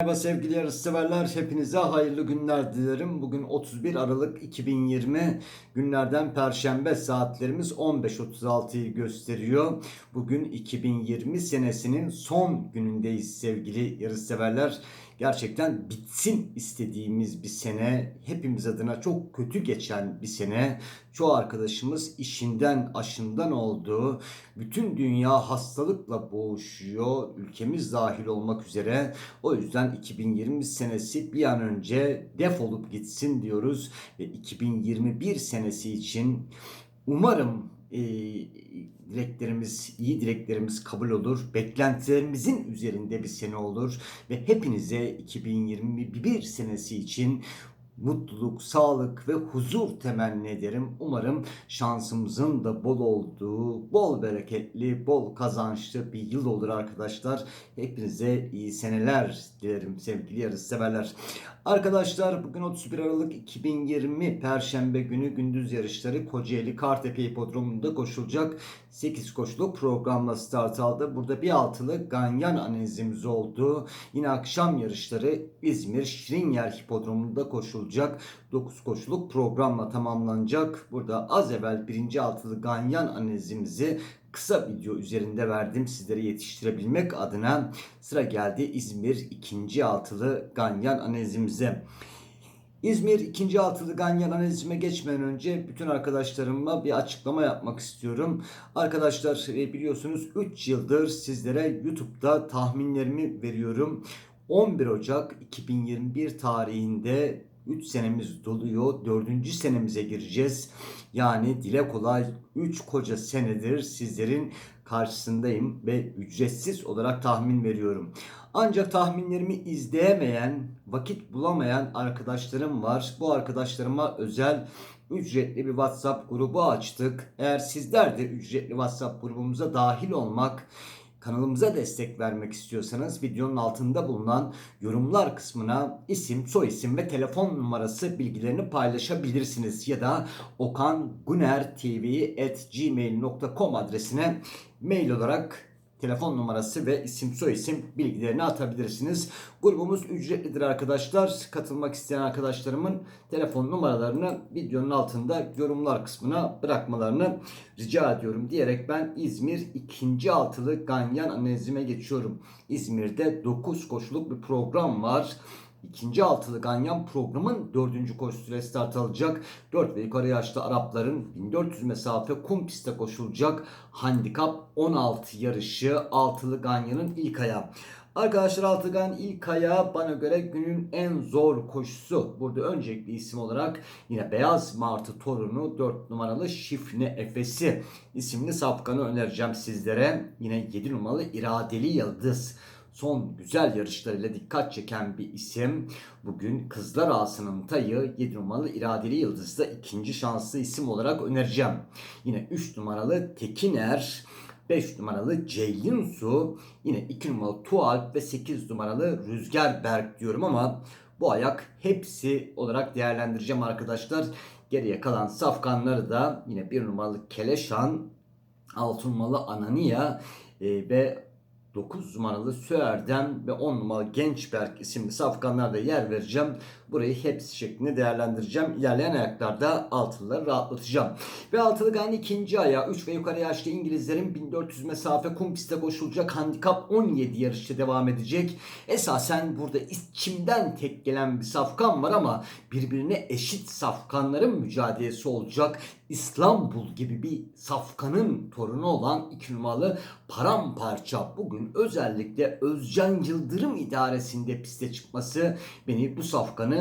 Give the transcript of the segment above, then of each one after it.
Merhaba sevgili yarışseverler, hepinize hayırlı günler dilerim. Bugün 31 Aralık 2020 günlerden Perşembe saatlerimiz 15.36'yı gösteriyor. Bugün 2020 senesinin son günündeyiz sevgili yarışseverler. Gerçekten bitsin istediğimiz bir sene, hepimiz adına çok kötü geçen bir sene. Çoğu arkadaşımız işinden aşından olduğu, bütün dünya hastalıkla boğuşuyor, ülkemiz dahil olmak üzere. O yüzden 2020 senesi bir an önce defolup gitsin diyoruz ve 2021 senesi için umarım e, dileklerimiz, iyi dileklerimiz kabul olur. Beklentilerimizin üzerinde bir sene olur ve hepinize 2021 senesi için mutluluk, sağlık ve huzur temenni ederim. Umarım şansımızın da bol olduğu, bol bereketli, bol kazançlı bir yıl olur arkadaşlar. Hepinize iyi seneler dilerim sevgili yarışseverler. Arkadaşlar bugün 31 Aralık 2020 Perşembe günü gündüz yarışları Kocaeli Kartepe Hipodromu'nda koşulacak 8 koşuluk programla start aldı. Burada bir altılı Ganyan analizimiz oldu. Yine akşam yarışları İzmir Şirinyer Hipodromu'nda koşulacak 9 koşuluk programla tamamlanacak. Burada az evvel birinci altılı Ganyan analizimizi kısa video üzerinde verdim sizlere yetiştirebilmek adına sıra geldi İzmir ikinci altılı Ganyan analizimize. İzmir ikinci altılı Ganyan analizime geçmeden önce bütün arkadaşlarıma bir açıklama yapmak istiyorum. Arkadaşlar e, biliyorsunuz 3 yıldır sizlere YouTube'da tahminlerimi veriyorum. 11 Ocak 2021 tarihinde 3 senemiz doluyor. 4. senemize gireceğiz. Yani dile kolay 3 koca senedir sizlerin karşısındayım ve ücretsiz olarak tahmin veriyorum. Ancak tahminlerimi izleyemeyen, vakit bulamayan arkadaşlarım var. Bu arkadaşlarıma özel ücretli bir WhatsApp grubu açtık. Eğer sizler de ücretli WhatsApp grubumuza dahil olmak Kanalımıza destek vermek istiyorsanız videonun altında bulunan yorumlar kısmına isim, soyisim ve telefon numarası bilgilerini paylaşabilirsiniz. Ya da okangunertv.gmail.com adresine mail olarak telefon numarası ve isim soyisim bilgilerini atabilirsiniz. Grubumuz ücretlidir arkadaşlar. Katılmak isteyen arkadaşlarımın telefon numaralarını videonun altında yorumlar kısmına bırakmalarını rica ediyorum diyerek ben İzmir ikinci altılı Ganyan analizime geçiyorum. İzmir'de 9 koşuluk bir program var. İkinci altılı Ganyan programın dördüncü koşusuyla start alacak. 4 ve yukarı yaşlı Arapların 1400 mesafe kum pistte koşulacak. Handikap 16 yarışı altılı Ganyan'ın ilk ayağı. Arkadaşlar Altıgan ilk ayağı bana göre günün en zor koşusu. Burada öncelikli isim olarak yine Beyaz Martı torunu 4 numaralı Şifne Efesi isimli safkanı önereceğim sizlere. Yine 7 numaralı İradeli Yıldız son güzel yarışlarıyla dikkat çeken bir isim. Bugün Kızlar Ağası'nın tayı 7 numaralı İradeli Yıldız'da ikinci şanslı isim olarak önereceğim. Yine 3 numaralı Tekiner, 5 numaralı Ceylin Su, yine 2 numaralı Tualp ve 8 numaralı Rüzgar Berk diyorum ama bu ayak hepsi olarak değerlendireceğim arkadaşlar. Geriye kalan safkanları da yine 1 numaralı Keleşan, 6 numaralı Anania e, ve 9 numaralı Süer'den ve 10 numaralı Gençberk isimli safkanlarda yer vereceğim. Burayı hepsi şeklinde değerlendireceğim. İlerleyen ayaklarda altılıları rahatlatacağım. Ve altılı aynı ikinci ayağı 3 ve yukarı yaşlı İngilizlerin 1400 mesafe kum pistte koşulacak handikap 17 yarışta devam edecek. Esasen burada içimden tek gelen bir safkan var ama birbirine eşit safkanların mücadelesi olacak. İstanbul gibi bir safkanın torunu olan 2 numaralı paramparça bugün özellikle Özcan Yıldırım idaresinde piste çıkması beni bu safkanı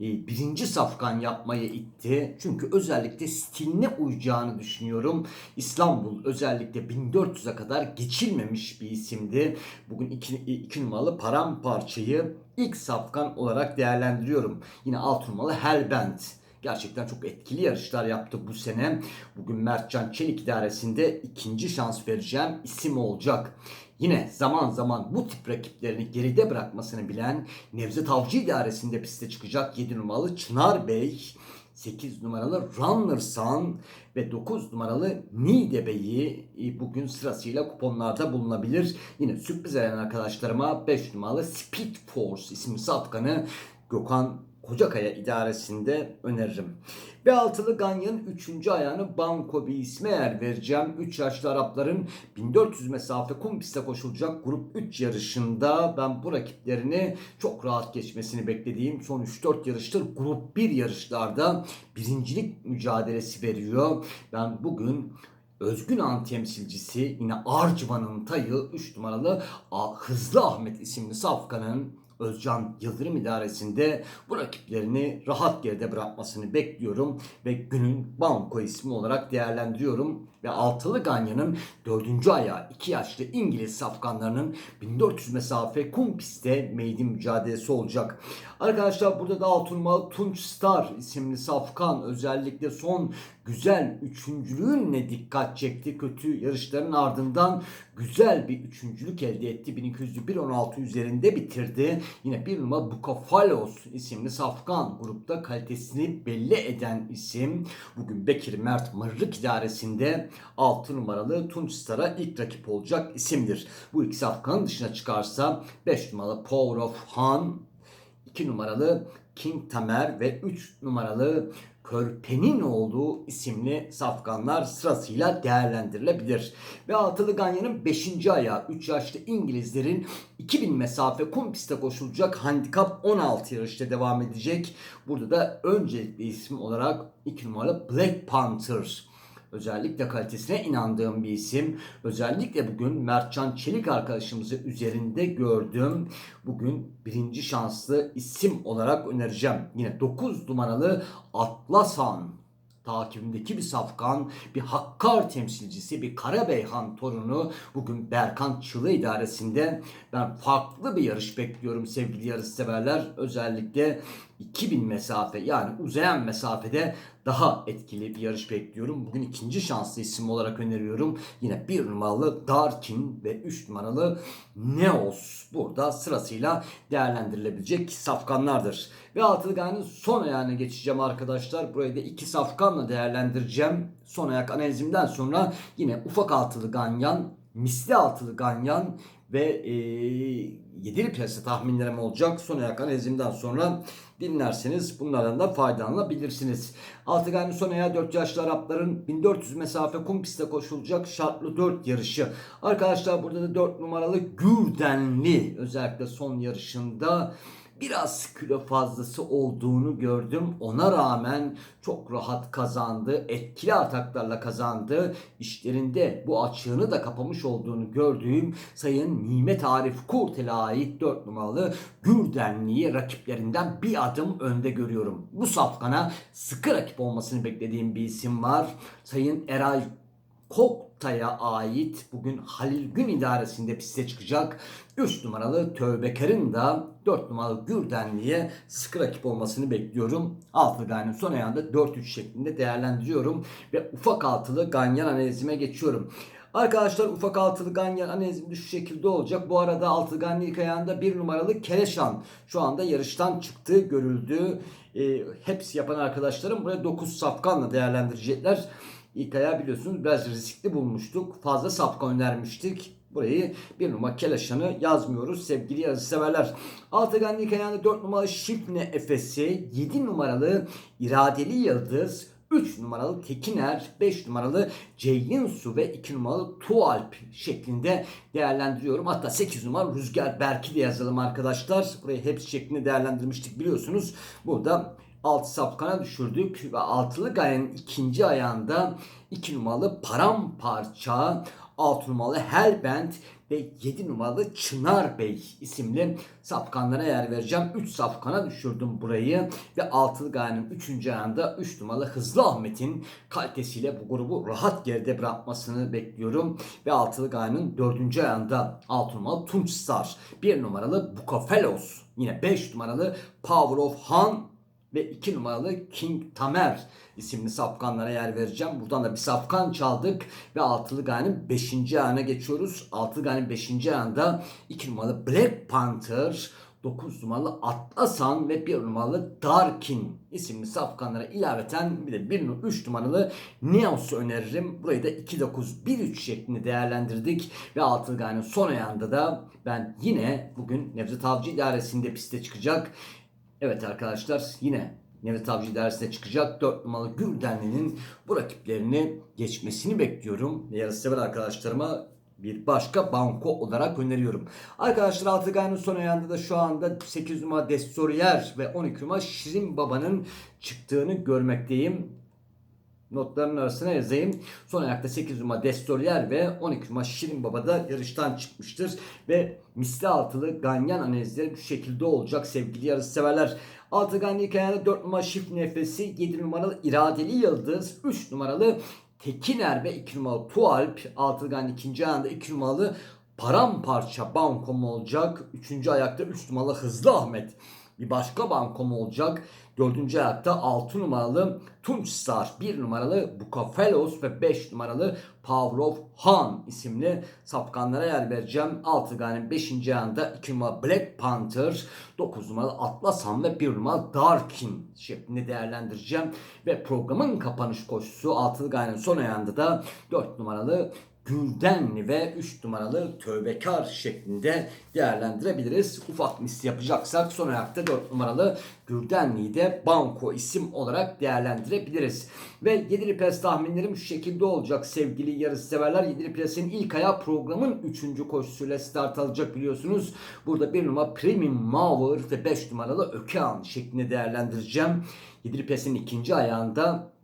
e, birinci safkan yapmaya itti. Çünkü özellikle stiline uyacağını düşünüyorum. İstanbul özellikle 1400'e kadar geçilmemiş bir isimdi. Bugün 2 numaralı paramparçayı ilk safkan olarak değerlendiriyorum. Yine 6 numaralı Hellbent. Gerçekten çok etkili yarışlar yaptı bu sene. Bugün Mertcan Çelik idaresinde ikinci şans vereceğim isim olacak. Yine zaman zaman bu tip rakiplerini geride bırakmasını bilen Nevzat Avcı idaresinde piste çıkacak 7 numaralı Çınar Bey 8 numaralı Runnersan ve 9 numaralı Nidebe'yi e, bugün sırasıyla kuponlarda bulunabilir. Yine sürpriz arayan arkadaşlarıma 5 numaralı Speed Force isimli safkanı Gökhan Kocakaya idaresinde öneririm. Ve altılı Ganyan'ın 3. ayağını Banko bir isme yer vereceğim. 3 yaşlı Arapların 1400 mesafe kum pistte koşulacak grup 3 yarışında ben bu rakiplerini çok rahat geçmesini beklediğim son 3-4 yarıştır grup 1 yarışlarda birincilik mücadelesi veriyor. Ben bugün Özgün An temsilcisi yine Arcıvan'ın tayı 3 numaralı Hızlı Ahmet isimli safkanın Özcan Yıldırım idaresinde bu rakiplerini rahat geride bırakmasını bekliyorum ve günün banko ismi olarak değerlendiriyorum. Ve altılı Ganya'nın dördüncü ayağı 2 yaşlı İngiliz safkanlarının 1400 mesafe kum pistte meydin mücadelesi olacak. Arkadaşlar burada da altın numaralı Tunç Star isimli safkan özellikle son güzel üçüncülüğünle dikkat çekti. Kötü yarışların ardından güzel bir üçüncülük elde etti. 1201-16 üzerinde bitirdi. Yine bir numara Bukafalos isimli safkan grupta kalitesini belli eden isim. Bugün Bekir Mert Mırrık idaresinde 6 numaralı Tunç Star'a ilk rakip olacak isimdir. Bu iki safkanın dışına çıkarsa 5 numaralı Power of Han 2 numaralı King Tamer ve 3 numaralı Körpe'nin olduğu isimli safkanlar sırasıyla değerlendirilebilir. Ve altılı Ganyan'ın 5. ayağı 3 yaşlı İngilizlerin 2000 mesafe kum pistte koşulacak handikap 16 yarışta devam edecek. Burada da öncelikli isim olarak 2 numaralı Black Panther Özellikle kalitesine inandığım bir isim. Özellikle bugün Mertcan Çelik arkadaşımızı üzerinde gördüm. Bugün birinci şanslı isim olarak önereceğim. Yine 9 numaralı Atlasan takibindeki bir safkan, bir Hakkar temsilcisi, bir Karabeyhan torunu bugün Berkan Çılı idaresinde ben farklı bir yarış bekliyorum sevgili yarış severler. Özellikle 2000 mesafe yani uzayan mesafede daha etkili bir yarış bekliyorum. Bugün ikinci şanslı isim olarak öneriyorum. Yine bir numaralı Darkin ve 3 numaralı Neos burada sırasıyla değerlendirilebilecek safkanlardır. Ve altılı gayenin son ayağına geçeceğim arkadaşlar. Burayı da iki safkanla değerlendireceğim. Son ayak analizimden sonra yine ufak altılı ganyan, misli altılı ganyan ve e, yedili piyasa tahminlerim olacak. Son ayak analizimden sonra dinlerseniz bunlardan da faydalanabilirsiniz. Altıgan'ın son ayağı 4 yaşlı Arapların 1400 mesafe kum pistte koşulacak şartlı 4 yarışı. Arkadaşlar burada da 4 numaralı Gürdenli özellikle son yarışında biraz kilo fazlası olduğunu gördüm. Ona rağmen çok rahat kazandı. Etkili ataklarla kazandı. İşlerinde bu açığını da kapamış olduğunu gördüğüm Sayın Nimet Arif Kurtel'e ait 4 numaralı Gürdenli'yi rakiplerinden bir adım önde görüyorum. Bu safkana sıkı rakip olmasını beklediğim bir isim var. Sayın Eray Koktay'a ait bugün Halil Gün idaresinde piste çıkacak 3 numaralı Tövbekar'ın da 4 numaralı Gürdenli'ye sıkı rakip olmasını bekliyorum. Altılı Ganyan son ayağında 4-3 şeklinde değerlendiriyorum ve ufak altılı Ganyan analizime geçiyorum. Arkadaşlar ufak altılı ganyan analizim şu şekilde olacak. Bu arada altılı ganyan ilk ayağında bir numaralı Kereşan şu anda yarıştan çıktı görüldü. E, hepsi yapan arkadaşlarım buraya 9 safkanla değerlendirecekler. İlk biliyorsunuz biraz riskli bulmuştuk. Fazla safkan önermiştik. Burayı bir numara Kelaşan'ı yazmıyoruz sevgili yazı severler. Altıgan ilk ayağında 4 numaralı Şifne Efes'i, 7 numaralı İradeli Yıldız, 3 numaralı Tekiner, 5 numaralı Ceylin Su ve 2 numaralı Tualp şeklinde değerlendiriyorum. Hatta 8 numaralı Rüzgar Berk'i de yazalım arkadaşlar. Burayı hepsi şeklinde değerlendirmiştik biliyorsunuz. Burada 6 safkana düşürdük ve altılı gayenin ikinci ayağında 2 numaralı Paramparça, 6 numaralı Hellbent ve 7 numaralı Çınar Bey isimli safkanlara yer vereceğim. 3 safkana düşürdüm burayı ve altılı gayenin 3. ayağında 3 numaralı Hızlı Ahmet'in kalitesiyle bu grubu rahat geride bırakmasını bekliyorum. Ve altılı gayenin 4. ayağında 6 numaralı Tunç Star, 1 numaralı Bukafelos, yine 5 numaralı Power of Han ve 2 numaralı King Tamer isimli safkanlara yer vereceğim. Buradan da bir safkan çaldık ve altılı gayenin 5. ayağına geçiyoruz. Altılı gayenin 5. ayağında 2 numaralı Black Panther, 9 numaralı Atlasan ve 1 numaralı Darkin isimli safkanlara ilaveten bir de 1 3 numaralı Neos'u öneririm. Burayı da 2-9-1-3 şeklinde değerlendirdik ve Altılgay'ın son ayağında da ben yine bugün Nevzat Avcı idaresinde piste çıkacak. Evet arkadaşlar yine Nevzat Avcı idaresine çıkacak. 4 numaralı Güldenli'nin bu rakiplerini geçmesini bekliyorum. Ve yarışsever arkadaşlarıma bir başka banko olarak öneriyorum. Arkadaşlar Altıgay'ın son ayağında da şu anda 8 numara Destorier ve 12 numara Şirin Baba'nın çıktığını görmekteyim. Notların arasına yazayım. Son ayakta 8 numara Destorier ve 12 numara Şirin Baba da yarıştan çıkmıştır. Ve misli altılı ganyan analizleri bu şekilde olacak sevgili yarış severler. Altı ganyan ayağında 4 numara Şif Nefesi, 7 numaralı İradeli Yıldız, 3 numaralı Tekiner ve 2 numaralı Tualp. Altıgan ikinci ayağında 2 numaralı Paramparça bankom olacak. Üçüncü ayakta 3 numaralı Hızlı Ahmet bir başka bankom olacak. Dördüncü ayakta 6 numaralı Tunç Star, 1 numaralı Bukafelos ve 5 numaralı Pavlov Han isimli safkanlara yer vereceğim. Altıgan'ın 5. ayağında 2 numaralı Black Panther, 9 numaralı Atlasan ve 1 numaralı Darkin şeklinde değerlendireceğim. Ve programın kapanış koşusu Altıgan'ın son ayağında da 4 numaralı Güldenli ve 3 numaralı Tövbekar şeklinde değerlendirebiliriz. Ufak misli yapacaksak son ayakta 4 numaralı Güldenli'yi de banko isim olarak değerlendirebiliriz. Ve 7'li pres tahminlerim şu şekilde olacak sevgili yarış severler. 7'li presin ilk ayağı programın 3. koşusuyla start alacak biliyorsunuz. Burada 1 numara Premium Mower ve 5 numaralı Ökean şeklinde değerlendireceğim. 7'li presin ikinci ayağında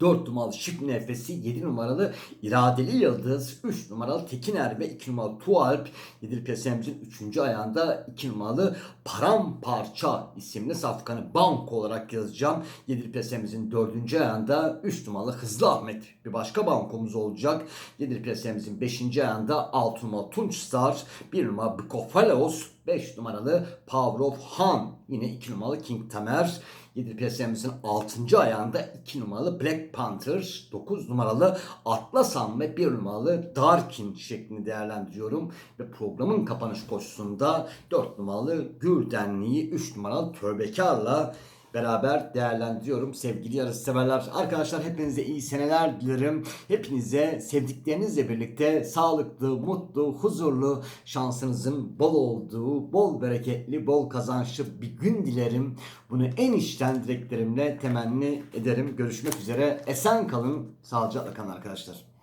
4 numaralı Şık Nefesi, 7 numaralı İradeli Yıldız, 3 numaralı Tekiner ve 2 numaralı Tualp, 7 piyasamızın 3. ayağında 2 numaralı Paramparça isimli safkanı banko olarak yazacağım. 7 piyasamızın 4. ayağında 3 numaralı Hızlı Ahmet bir başka bankomuz olacak. 7 piyasamızın 5. ayağında 6 numaralı Tunç Star, 1 numaralı Bikofalos, 5 numaralı of Han, yine 2 numaralı King Tamer, 7 piyasamızın 6. ayağında 2 numaralı Black Panther, 9 numaralı Atlasan ve 1 numaralı Darkin şeklinde değerlendiriyorum. Ve programın kapanış koşusunda 4 numaralı Gürdenli'yi 3 numaralı Tövbekar'la beraber değerlendiriyorum sevgili yarış severler. Arkadaşlar hepinize iyi seneler dilerim. Hepinize sevdiklerinizle birlikte sağlıklı, mutlu, huzurlu, şansınızın bol olduğu, bol bereketli, bol kazançlı bir gün dilerim. Bunu en içten dileklerimle temenni ederim. Görüşmek üzere. Esen kalın, sağlıcakla kalın arkadaşlar.